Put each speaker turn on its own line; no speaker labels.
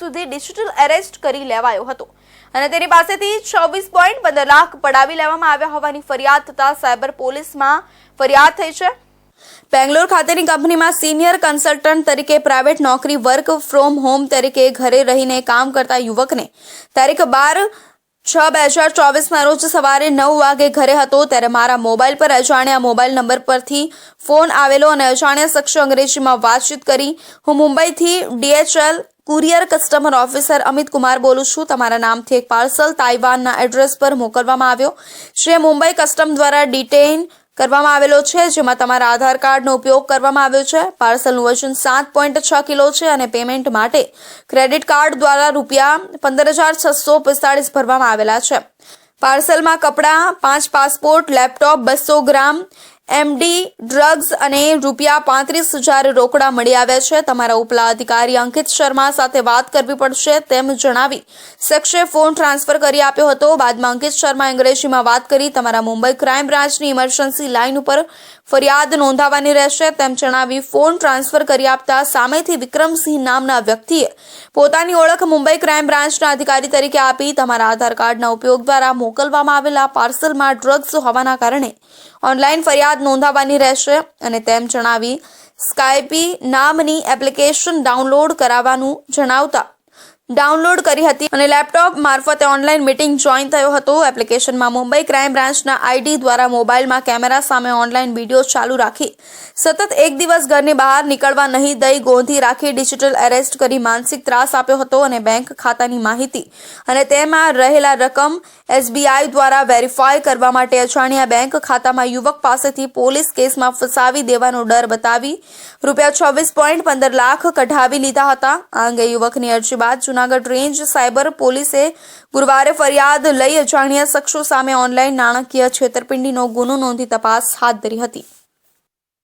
સુધી digital arrest કરી લેવાયો હતો. અને તેની પાસેથી છવ્વીસ પોઈન્ટ પંદર લાખ પડાવી લેવામાં આવ્યા હોવાની ફરિયાદ થતા સાયબર પોલીસમાં ફરિયાદ થઈ છે. બેંગ્લોર ખાતેની કંપનીમાં સિનિયર કન્સલ્ટન્ટ તરીકે પ્રાઇવેટ નોકરી વર્ક ફ્રોમ હોમ તરીકે ઘરે રહીને કામ કરતા યુવકને તારીખ બાર છ બે હજાર ચોવીસના રોજ સવારે નવ વાગે ઘરે હતો ત્યારે મારા મોબાઈલ પર અજાણ્યા મોબાઈલ નંબર પરથી ફોન આવેલો અને અજાણ્યા શખ્સે અંગ્રેજીમાં વાતચીત કરી. હું મુંબઈથી DHL courier customer officer Amit Kumar બોલું છું. તમારા નામથી એક પાર્સલ તાઇવાનના એડ્રેસ પર મોકલવામાં આવ્યો. જે મુંબઈ કસ્ટમ દ્વારા ડિટેઇન કરવામાં આવેલો છે, જેમાં તમારા આધાર કાર્ડનો ઉપયોગ કરવામાં આવ્યો છે. પાર્સલનું વજન સાત પોઈન્ટ છ કિલો છે અને પેમેન્ટ માટે ક્રેડિટ કાર્ડ દ્વારા રૂપિયા પંદર હજાર છસો પિસ્તાળીસ ભરવામાં આવેલા છે. પાર્સલમાં કપડાં, પાંચ પાસપોર્ટ, લેપટોપ, બસો ગ્રામ એમડી ડ્રગ્સ અને રૂપિયા પાંત્રીસ હજાર રોકડા મળી આવ્યા છે. તમારા ઉપલા અધિકારી અંકિત શર્મા સાથે વાત કરવી પડશે તેમ જણાવી શખ્સે ફોન ટ્રાન્સફર કરી આપ્યો હતો. બાદમાં અંકિત શર્મા અંગ્રેજીમાં વાત કરી, તમારા મુંબઈ ક્રાઇમ બ્રાન્ચની ઇમરજન્સી લાઇન ઉપર ફરિયાદ નોંધાવવાની રહેશે. તેમ જણાવી ફોન ટ્રાન્સફર કરી આપતા સામેથી વિક્રમસિંહ નામના વ્યક્તિએ પોતાની ઓળખ મુંબઈ ક્રાઇમ બ્રાન્ચના અધિકારી તરીકે આપી, તમારા આધાર કાર્ડના ઉપયોગ દ્વારા મોકલવામાં આવેલા પાર્સલમાં ડ્રગ્સ હોવાના કારણે ઓનલાઈન ફરિયાદ નોંધાવવાની રહેશે અને તેમ જણાવી સ્કાયપી નામની એપ્લિકેશન ડાઉનલોડ કરાવવાનું જણાવતા ડાઉનલોડ કરી હતી અને લેપટોપ મારફતે ઓનલાઈન મીટિંગ જોઈન થયો હતો. એપ્લિકેશનમાં મુંબઈ ક્રાઇમ બ્રાન્ચના આઈડી દ્વારા મોબાઈલમાં કેમેરા સામે ઓનલાઈન વીડિયો ચાલુ રાખી. સતત એક દિવસ ઘરની બહાર નીકળવા નહીં દઈ ગોંધી રાખી ડિજિટલ એરેસ્ટ કરી માનસિક ત્રાસ આપ્યો હતો અને બેંક ખાતાની માહિતી અને તેમાં રહેલા રકમ એસબીઆઈ દ્વારા વેરીફાઈ કરવા માટે અજાણ્યા બેંક ખાતામાં યુવક પાસેથી પોલીસ કેસમાં ફસાવી દેવાનો ડર બતાવી રૂપિયા છવ્વીસ પોઈન્ટ પંદર લાખ કઢાવી લીધા હતા. આ અંગે યુવકની અરજી બાદ જૂનાગઢ રેન્જ સાયબર પોલીસે ગુરુવારે ફરિયાદ લઈ અજાણ્યા શખ્સો સામે ઓનલાઈન નાણાકીય છેતરપિંડીનો ગુનો નોંધી તપાસ હાથ ધરી હતી.